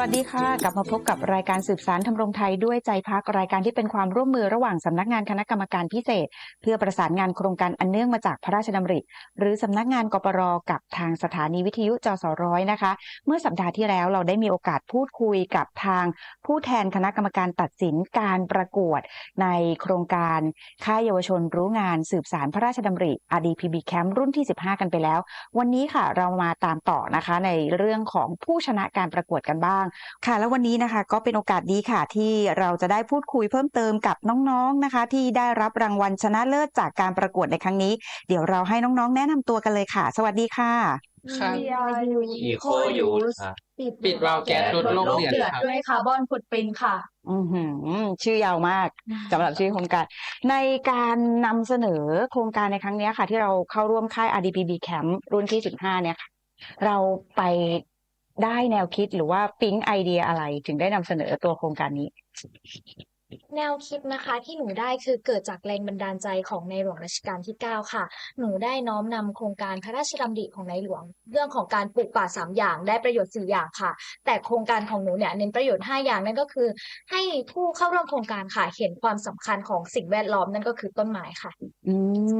วัสดีค่ะ กลับมาพบกับรายการสืบสารทำรงไทยด้วยใจพักรายการที่เป็นความร่วมมือระหว่างสำนักงานคณะกรรมการพิเศษ เพื่อประสานงานโครงการอันเนื่องมาจากพระราชดำริ หรือสำนักงานกปรกับทางสถานีวิทยุจสร้อยนะคะ เมื่อสัปดาห์ที่แล้วเราได้มีโอกาสพูดคุยกับทาง ผู้แทนคณะกรรมการตัดสินการประกวด ในโครงการค่ายเยาวชนรู้งานสืบสารพระราชดำริ RDPB Camp รุ่นที่ 15 กันไปแล้ว วันนี้ค่ะเรามาตามต่อนะคะในเรื่องของผู้ชนะการประกวดกันบ้างค่ะ แล้ววันนี้นะคะก็เป็นโอกาสดีค่ะ ที่เราจะได้พูดคุยเพิ่มเติมกับน้องๆนะคะ ที่ได้รับรางวัลชนะเลิศจากการประกวดในครั้งนี้ เดี๋ยวเราให้น้องๆ แนะนำตัวกันเลยค่ะ สวัสดีค่ะครับอีโคยูสครับปิดวาล์วแก๊สลดโลกเดือดเดือดครับด้วยคาร์บอนฟุตปรินท์ค่ะอือหือชื่อยาวมากสำหรับชื่อโครงการ ในการนำเสนอโครงการในครั้งนี้ค่ะ ที่เราเข้าร่วมค่าย RDPB Camp รุ่นที่ 15 เนี่ยค่ะ เราไป ได้แนวคิดหรือว่าปิ๊งไอเดียอะไรถึงได้นำเสนอตัวโครงการนี้ แนวคิดนะคะที่หนูได้คือเกิดจากแรงบันดาลใจของในหลวงรัชกาลที่ 9 ค่ะ หนูได้น้อมนำโครงการพระราชดำริของในหลวง เรื่องของการปลูกป่าสามอย่างได้ประโยชน์สี่อย่างค่ะ แต่โครงการของหนูเนี่ยเน้นประโยชน์ห้าอย่างนั่นก็คือ ให้ผู้เข้าร่วมโครงการค่ะเห็นความสำคัญของสิ่งแวดล้อมนั่นก็คือต้นไม้ค่ะ อื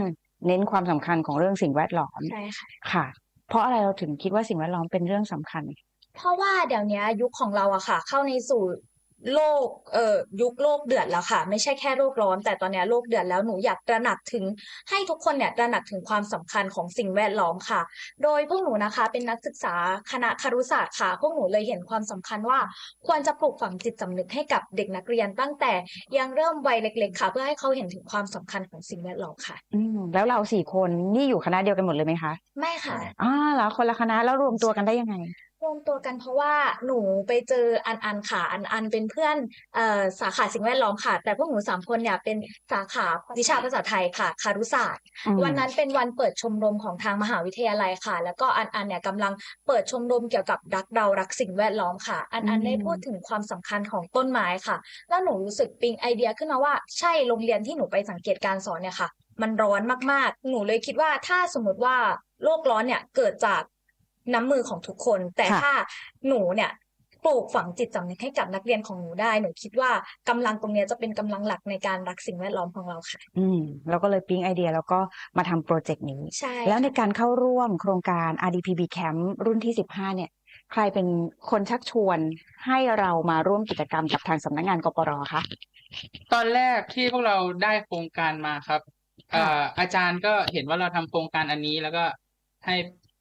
ม เน้นความสำคัญของเรื่องสิ่งแวดล้อมใช่ค่ะ ค่ะ เพราะอะไรเราถึงคิดว่าสิ่งแวดล้อมเป็นเรื่องสำคัญ เพราะว่าเดี๋ยวนี้ยุคของเราอะค่ะ เข้าในสู่ โลกเอ่อยุคโลกเดือดแล้วค่ะ ไม่ใช่แค่โลกร้อน แต่ตอนนี้โลกเดือดแล้วหนูอยากตระหนักถึง ให้ทุกคนเนี่ยตระหนักถึงความสำคัญของสิ่งแวดล้อมค่ะ โดยพวกหนูนะคะ เป็นนักศึกษาคณะครุศาสตร์ค่ะ พวกหนูเลยเห็นความสำคัญว่า ควรจะปลูกฝังจิตสำนึกให้กับเด็กนักเรียนตั้งแต่ยังเริ่มวัยเล็ก ๆ ค่ะ เพื่อให้เขาเห็นถึงความสำคัญของสิ่งแวดล้อมค่ะอืมแล้วเราสี่คนนี่อยู่คณะเดียวกันหมดเลยไหมคะไม่ค่ะอ่าแล้วคนละคณะแล้วรวมตัวกันได้ยังไง รวมตัวกันเพราะว่าหนูไปเจออันอันค่ะอันอันเป็นเพื่อนเอ่อสาขาสิ่งแวดล้อมค่ะ แต่พวกหนูสามคนเนี่ยเป็นสาขาวิชาภาษาไทยค่ะคารุศาสตร์อืมวันนั้นเป็นวันเปิดชมรมของทางมหาวิทยาลัยค่ะ แล้วก็อันอันเนี่ยกำลังเปิดชมรมเกี่ยวกับรักเรารักสิ่งแวดล้อมค่ะ อันอันได้พูดถึงความสำคัญของต้นไม้ค่ะ แล้วหนูรู้สึกปิ๊งไอเดียขึ้นมาว่าใช่โรงเรียนที่หนูไปสังเกตการณ์สอนเนี่ยค่ะ มันร้อนมากๆ หนูเลยคิดว่าถ้าสมมติว่าโลกร้อนเนี่ยเกิดจาก น้ำมือของทุกคน แต่ค่ะถ้าหนูเนี่ยปลูกฝังจิตสำนึกให้กับนักเรียนของหนูได้หนูคิดว่ากำลังตรงเนี้ยจะเป็นกำลังหลักในการรักสิ่งแวดล้อมของเราค่ะ อืมเราก็เลยปิ๊งไอเดียแล้วก็มาทำโปรเจกต์นี้ใช่แล้วในค่ะการเข้าร่วมโครงการ RDPB Camp รุ่นที่ 15 เนี่ย ใครเป็นคนชักชวนให้เรามาร่วมกิจกรรมกับทางสำนักงานกปรคะตอนแรกที่พวกเราได้โครงการมาครับค่ะเอ่ออาจารย์ก็เห็นว่าเราทำโครงการอันนี้แล้วก็ให้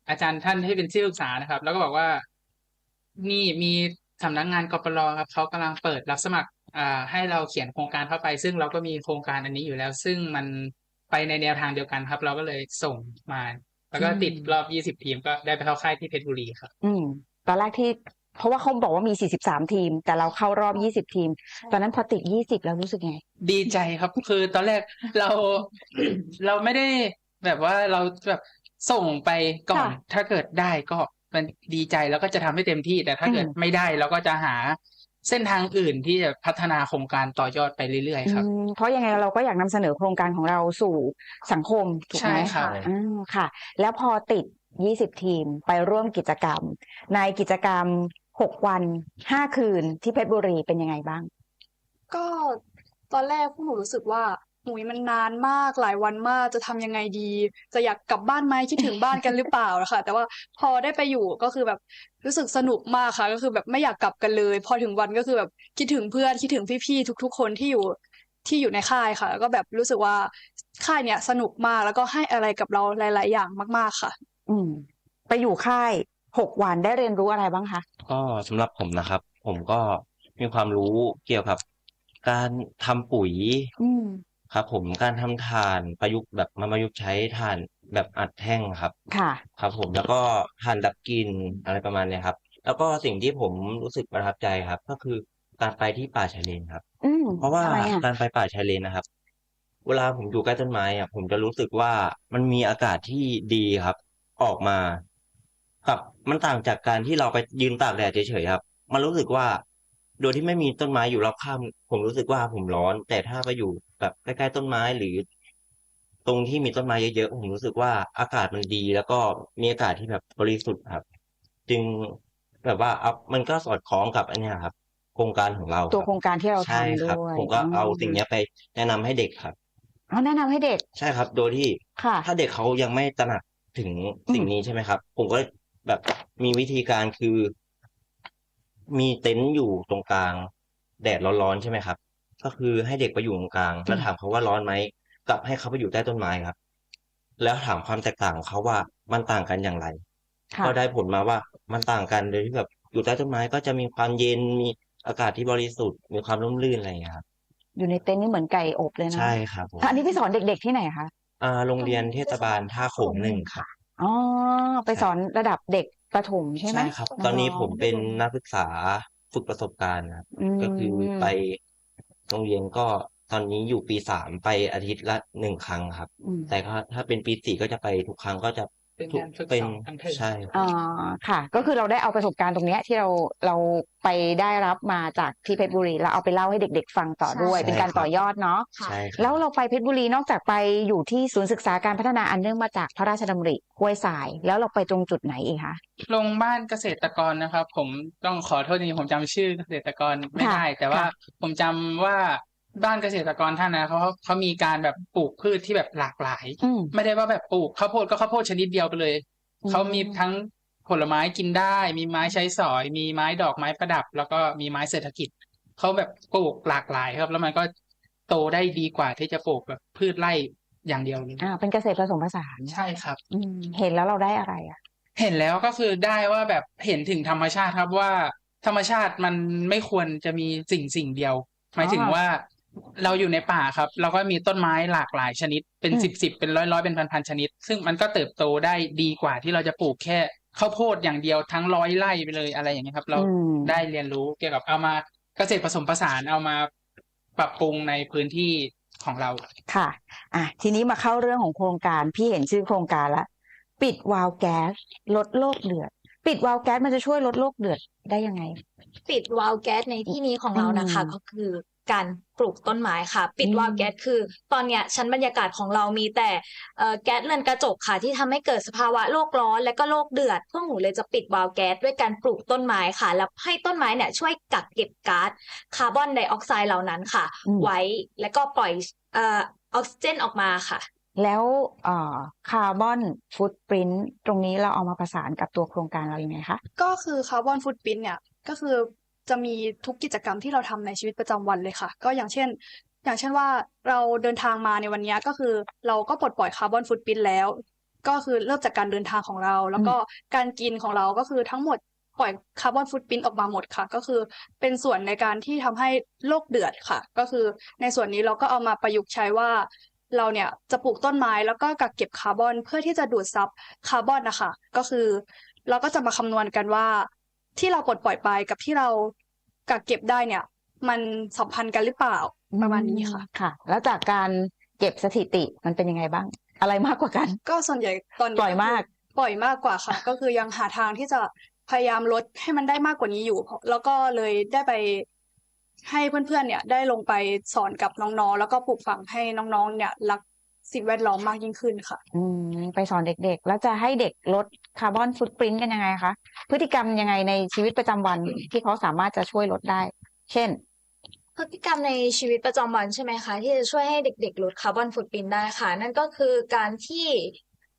อาจารย์ท่านที่เป็นที่ปรึกษานะครับ แล้วก็บอกว่า นี่มีสำนักงานกปรครับเขากำลังเปิดรับสมัครอ่าให้เราเขียนโครงการเข้าไป ซึ่งเราก็มีโครงการอันนี้อยู่แล้ว ซึ่งมันไปในแนวทางเดียวกันครับ เราก็เลยส่งมา แล้วก็ติดรอบยี่สิบทีมก็ได้ไปเข้าค่ายที่เพชรบุรีครับ อืมตอนแรกที่เพราะว่าเขาบอกว่ามี 43 ทีม แต่เราเข้ารอบ 20 ทีม ตอนนั้นพอติด 20 แล้วรู้สึกไง ดีใจครับ คือตอนแรกเรา เราไม่ได้แบบว่าเราแบบ ส่งไปก่อนค่ะถ้าเกิดได้ก็มันดีใจแล้วก็จะทำให้เต็มที่ แต่ถ้าเกิดอืมไม่ได้เราก็จะหาเส้นทางอื่นที่จะพัฒนาโครงการต่อยอดไปเรื่อยๆครับอืมเพราะยังไงเราก็อยากนำเสนอโครงการของเราสู่สังคมถูกไหมใช่ครับอ่าค่ะ แล้วพอติด 20 ทีมไปร่วมกิจกรรม ในกิจกรรม 6 วัน 5 คืนที่เพชรบุรีเป็นยังไงบ้าง ก็ตอนแรกพวกหนูรู้สึกว่า หุยมันนานมากหลายวันมากจะทำยังไงดี จะอยากกลับบ้านไหมคิดถึงบ้านกันหรือเปล่านะคะแต่ว่าพอได้ไปอยู่ก็คือแบบรู้สึกสนุกมากค่ะ ก็คือแบบไม่อยากกลับกันเลย พอถึงวันก็คือแบบคิดถึงเพื่อนคิดถึงพี่ๆทุก ๆ คนที่อยู่ที่อยู่ในค่ายค่ะ แล้วก็แบบรู้สึกว่าค่ายเนี้ยสนุกมากแล้วก็ให้อะไรกับเราหลาย ๆ อย่างมาก ๆค่ะ อืม ไปอยู่ค่าย6วันได้เรียนรู้อะไรบ้างคะก็สำหรับผมนะครับ ผมก็มีความรู้เกี่ยวกับ การทำปุ๋ยอืม ครับผมการทำถ่านประยุกต์แบบมาประยุกต์ใช้ถ่านแบบอัดแท่งครับ ค่ะ ครับผมแล้วก็ถ่านดับกลิ่นอะไรประมาณเนี้ยครับ แล้วก็สิ่งที่ผมรู้สึกประทับใจครับ ก็คือการไปที่ป่าชายเลนครับ อืมเพราะว่าทำไมอะการไปป่าชายเลนนะครับ เวลาผมอยู่ใกล้ต้นไม้อะผมจะรู้สึกว่ามันมีอากาศที่ดีครับ ออกมา ครับ มันต่างจากการที่เราไปยืนตากแดดเฉยๆครับ มันรู้สึกว่า โดยที่ไม่มีต้นไม้อยู่รอบข้างผมรู้สึกว่าผมร้อน แต่ถ้าไปอยู่แบบใกล้ๆต้นไม้หรือ ตรงที่มีต้นไม้เยอะๆผมรู้สึกว่าอากาศมันดี แล้วก็มีอากาศที่แบบบริสุทธิ์ครับ จึงแบบว่าเอามันก็สอดคล้องกับอันเนี้ยครับ โครงการของเราตัวโครงการที่เราใช่ทำครับด้วยผมก็เอาสิ่งมเนี้ยไปแนะนำให้เด็กครับเอาแนะนำให้เด็ก ใช่ครับ โดยที่ค่ะถ้าเด็กเขายังไม่ตระหนักถึงสิ่งนี้ใช่ไหมครับ ผมก็แบบมีวิธีการคือ มีเต็นท์อยู่ตรงกลาง แดดร้อนๆใช่ไหมครับ ก็คือให้เด็กไปอยู่ตรงกลาง แล้วถามเขาว่าร้อนไหมกับให้เขาไปอยู่ใต้ต้นไม้ครับ แล้วถามความแตกต่างของเขาว่ามันต่างกันอย่างไรค่ะก็ได้ผลมาว่ามันต่างกันโดยที่แบบอยู่ใต้ต้นไม้ก็จะมีความเย็นมีอากาศที่บริสุทธิ์มีความร่มรื่นอะไรอย่างเงี้ยครับ อยู่ในเต็นท์นี่เหมือนไก่อบเลยนะใช่ครับผมอันนี้พี่สอนเด็กๆที่ไหนคะอ่าโรงเรียนเทศบาลท่าโขงหนึ่งครับอ๋อไปสอนระดับเด็ก ประถมใช่ไหมใช่ครับ ตอนนี้ผมเป็นนักศึกษาฝึกประสบการณ์ครับมก็คือไปโรงเรียนก็ตอนนี้อยู่ปีสามไปอาทิตย์ละหนึ่งครั้งครับอืมแต่ก็ถ้าเป็นปีสี่ก็จะไปทุกครั้งก็จะ เป็นทุกการฝึกเป็นสอนทั้งเทอมใช่อ่าค่ะ ก็คือเราได้เอาประสบการณ์ตรงเนี้ยที่เราเราไปได้รับมาจากที่เพชรบุรีแล้วเอาไปเล่าให้เด็ก ๆ ฟังต่อด้วยใช่เป็นการต่อยอดเนาะค่ะใช่ครับแล้วเราไปเพชรบุรีนอกจากไปอยู่ที่ศูนย์ศึกษาการพัฒนาอันเนื่องมาจากพระราชดำริห้วยทราย แล้วเราไปตรงจุดไหนอีกคะลงบ้านเกษตรกรนะครับ ผมต้องขอโทษจริงๆผมจำชื่อเกษตรกรไม่ค่ะได้ แต่ว่าค่ะผมจำว่า บ้านเกษตรกรท่านนะเขาเขามีการแบบปลูกพืชที่แบบหลากหลายอืมไม่ได้ว่าแบบปลูกข้าวโพดก็ข้าวโพดชนิดเดียวไปเลยอืมเขามีทั้งผลไม้กินได้ มีไม้ใช้สอย มีไม้ดอกไม้ประดับ แล้วก็มีไม้เศรษฐกิจเขาแบบปลูกหลากหลายครับ แล้วมันก็โตได้ดีกว่าที่จะปลูกแบบพืชไร่อย่างเดียวเลยอ่าเป็นเกษตรผสมผสานใช่ครับอืมเห็นแล้วเราได้อะไรอะ เห็นแล้วก็คือได้ว่าแบบเห็นถึงธรรมชาติครับว่า ธรรมชาติมันไม่ควรจะมีสิ่งสิ่งเดียว หมายถึงอ๋อว่า เราอยู่ในป่าครับ เราก็มีต้นไม้หลากหลายชนิด เป็นอืมสิบสิบเป็นร้อยร้อยเป็นพันพันชนิด ซึ่งมันก็เติบโตได้ดีกว่าที่เราจะปลูกแค่ข้าวโพดอย่างเดียวทั้งร้อยไร่ไปเลยอะไรอย่างเงี้ยครับ เราอืมได้เรียนรู้เกี่ยวกับเอามาเกษตรผสมผสานเอามาปรับปรุงในพื้นที่ของเราค่ะ อะ ทีนี้มาเข้าเรื่องของโครงการพี่เห็นชื่อโครงการละปิดวาล์วแก๊สลดโลกเดือด ปิดวาล์วแก๊สมันจะช่วยลดโลกเดือดได้ยังไง ปิดวาล์วแก๊สในที่นี้ของเรานะคะอืมก็คือ การปลูกต้นไม้ค่ะ ปิดอืมวาล์วแก๊สคือ ตอนเนี้ยชั้นบรรยากาศของเรามีแต่เอ่อแก๊สเรือนกระจกค่ะ ที่ทำให้เกิดสภาวะโลกร้อนและก็โลกเดือดพวกหนูเลยจะปิดวาล์วแก๊สด้วยการปลูกต้นไม้ค่ะ แล้วให้ต้นไม้เนี่ยช่วยกักเก็บก๊าซคาร์บอนไดออกไซด์เหล่านั้นค่ะอืมไว้แล้วก็ปล่อยเอ่อออกซิเจนออกมาค่ะ แล้วเอ่อคาร์บอนฟุตปรินต์ตรงนี้เราเอามาประสานกับตัวโครงการเรายังไงคะก็คือคาร์บอนฟุตปรินท์เนี่ยก็คือ จะมีทุกกิจกรรมที่เราทำในชีวิตประจำวันเลยค่ะ ก็อย่างเช่น อย่างเช่นว่าเราเดินทางมาในวันนี้ก็คือเราก็ปลดปล่อยคาร์บอนฟุตปรินแล้ว ก็คือเริ่มจากการเดินทางของเรา แล้วก็การกินของเราก็คือทั้งหมดปล่อยคาร์บอนฟุตปรินออกมาหมดค่ะ ก็คือเป็นส่วนในการที่ทำให้โลกเดือดค่ะ ก็คือในส่วนนี้เราก็เอามาประยุกต์ใช้ว่าเราเนี่ยจะปลูกต้นไม้แล้วก็กักเก็บคาร์บอนเพื่อที่จะดูดซับคาร์บอนนะคะก็คือ เราก็จะมาคำนวณกันว่า ที่เราปลดปล่อยไปกับที่เรา กักเก็บได้เนี่ย มันสัมพันธ์กันหรือเปล่าประมาณนี้ค่ะค่ะ แล้วจากการเก็บสถิติมันเป็นยังไงบ้าง อะไรมากกว่ากัน ก็ส่วนใหญ่ตอนนี้ปล่อยมากคือปล่อยมากกว่าค่ะ ก็คือยังหาทางที่จะพยายามลดให้มันได้มากกว่านี้อยู่ แล้วก็เลยได้ไปให้เพื่อนๆ เนี่ยได้ลงไปสอนกับน้องๆ แล้วก็ปลูกฝังให้น้องๆ เนี่ยรักสิ่งแวดล้อมมากยิ่งขึ้นค่ะ อืมไปสอนเด็กๆ แล้วจะให้เด็กลด คาร์บอนฟุตปรินต์กันยังไงคะพฤติกรรมยังไงในชีวิตประจำวันที่เขาสามารถจะช่วยลดได้ เช่น พฤติกรรมในชีวิตประจำวันใช่ไหมคะที่จะช่วยให้เด็ก ๆ ลดคาร์บอนฟุตปรินท์ได้ค่ะ นั่นก็คือการที่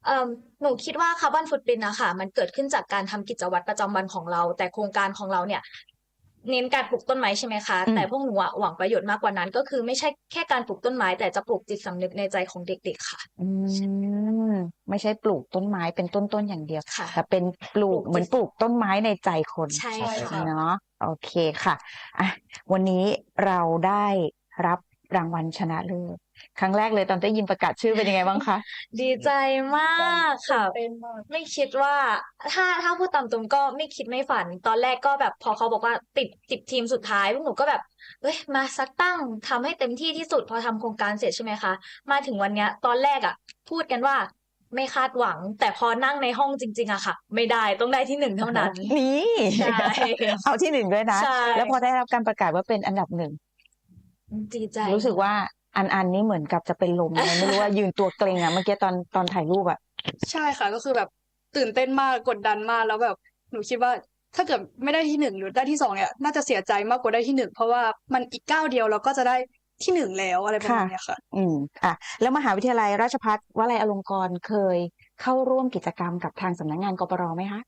เอ่มหนูคิดว่าคาร์บอนฟุตปรินท์นะคะมันเกิดขึ้นจากการทำกิจวัตรประจำวันของเรา แต่โครงการของเราเนี่ย เน้นการปลูกต้นไม้ใช่ไหมคะอืมแต่พวกหนูอะหวังประโยชน์มากกว่านั้น ก็คือไม่ใช่แค่การปลูกต้นไม้ แต่จะปลูกจิตสำนึกในใจของเด็ก ๆ ค่ะอืมไม่ใช่ปลูกต้นไม้เป็นต้นๆอย่างเดียวค่ะแต่เป็นปลูกปลูกเหมือนปลูกต้นไม้ในใจคนใช่ใช่ค่ะเนาะโอเคค่ะอะวันนี้เราได้รับรางวัลชนะเลิศ ครั้งแรกเลยตอนได้ยินประกาศชื่อเป็นยังไงบ้างคะดีใจมากค่ะไม่คิดว่า ถ้าถ้าพูดตามตรงก็ไม่คิดไม่ฝัน ตอนแรกก็แบบพอเขาบอกว่าติดติดทีมสุดท้ายพวกหนูก็แบบเอ้ยมาสักตั้งทำให้เต็มที่ที่สุดพอทำโครงการเสร็จใช่ไหมคะมาถึงวันเนี้ย ตอนแรกอะ พูดกันว่าไม่คาดหวัง แต่พอนั่งในห้องจริง ๆอะค่ะ ไม่ได้ต้องได้ที่หนึ่งเท่านั้นนี่ใช่เอาที่หนึ่งด้วยนะใช่แล้วพอได้รับการประกาศว่าเป็นอันดับหนึ่งดีใจรู้สึกว่า อันอันนี้เหมือนกับจะเป็นลมเลยไม่รู้ว่ายืนตัวเกรงอะเมื่อกี้ตอนตอนถ่ายรูปอะใช่ค่ะ ก็คือแบบตื่นเต้นมากกดดันมากแล้วแบบหนูคิดว่าถ้าเกิดไม่ได้ที่หนึ่งหรือได้ที่สองเนี่ยน่าจะเสียใจมากกว่าได้ที่หนึ่งเพราะว่ามันอีกก้าวเดียวเราก็จะได้ที่หนึ่งแล้วอะไรประมาณเนี้ยค่ะ อืมอะแล้วมหาวิทยาลัยราชภัฏวลัยอลงกรณ์เคยเข้าร่วมกิจกรรมกับทางสำนักงานกปรไหมคะ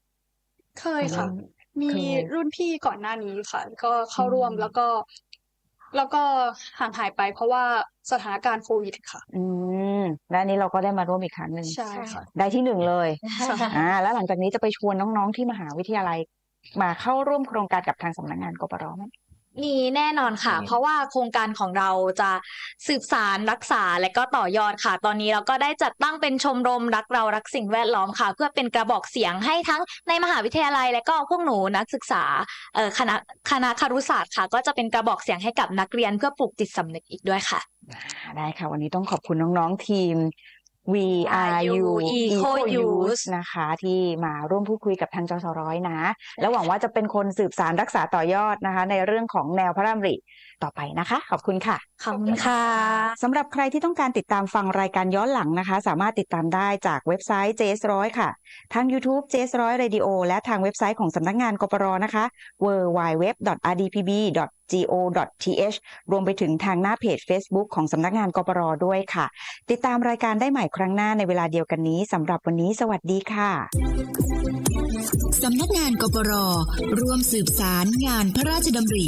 เคยค่ะอืมมีเคยรุ่นพี่ก่อนหน้านี้ค่ะ ก็เข้าร่วมอืมแล้วก็ แล้วก็ห่างหายไปเพราะว่าสถานการณ์โควิดค่ะ อืมและอันนี้เราก็ได้มาร่วมอีกครั้งหนึ่งใช่ค่ะได้ที่หนึ่งเลยอ่าแล้วหลังจากนี้จะไปชวนน้องๆที่มหาวิทยาลัยมาเข้าร่วมโครงการกับทางสำนักงานกปรไหม มีแน่นอนค่ะอืมเพราะว่าโครงการของเราจะสืบสารรักษาและก็ต่อยอดค่ะ ตอนนี้เราก็ได้จัดตั้งเป็นชมรมรักเรารักสิ่งแวดล้อมค่ะ เพื่อเป็นกระบอกเสียงให้ทั้งในมหาวิทยาลัย และก็พวกหนูนักศึกษาเอ่อคณะคณะครุศาสตร์ค่ะ ก็จะเป็นกระบอกเสียงให้กับนักเรียนเพื่อปลูกจิตสำนึกอีกด้วยค่ะ ได้ค่ะ วันนี้ต้องขอบคุณน้องๆทีม VRU Eco Youth Youth นะคะ ที่มาร่วมพูดคุยกับทางจสร้อยนะ แล้วหวังว่าจะเป็นคนสืบสารรักษาต่อยอดนะคะ ในเรื่องของแนวพระราชดำริต่ อไปนะคะ ขอบคุณค่ะ ขอบคุณค่ะสำหรับใครที่ต้องการติดตามฟังรายการย้อนหลังนะคะ สามารถติดตามได้จากเว็บไซต์ JS100 ค่ะ ทาง YouTube JS100 Radio และทางเว็บไซต์ของสำนักงานกปรนะคะ www.rdpb.go.th รวมไปถึงทางหน้าเพจ Facebook ของสำนักงานกปรด้วยค่ะ ติดตามรายการได้ใหม่ครั้งหน้าในเวลาเดียวกันนี้สำหรับวันนี้ สวัสดีค่ะ สำนักงานกปรร่วมสืบสารงานพระราชดำริ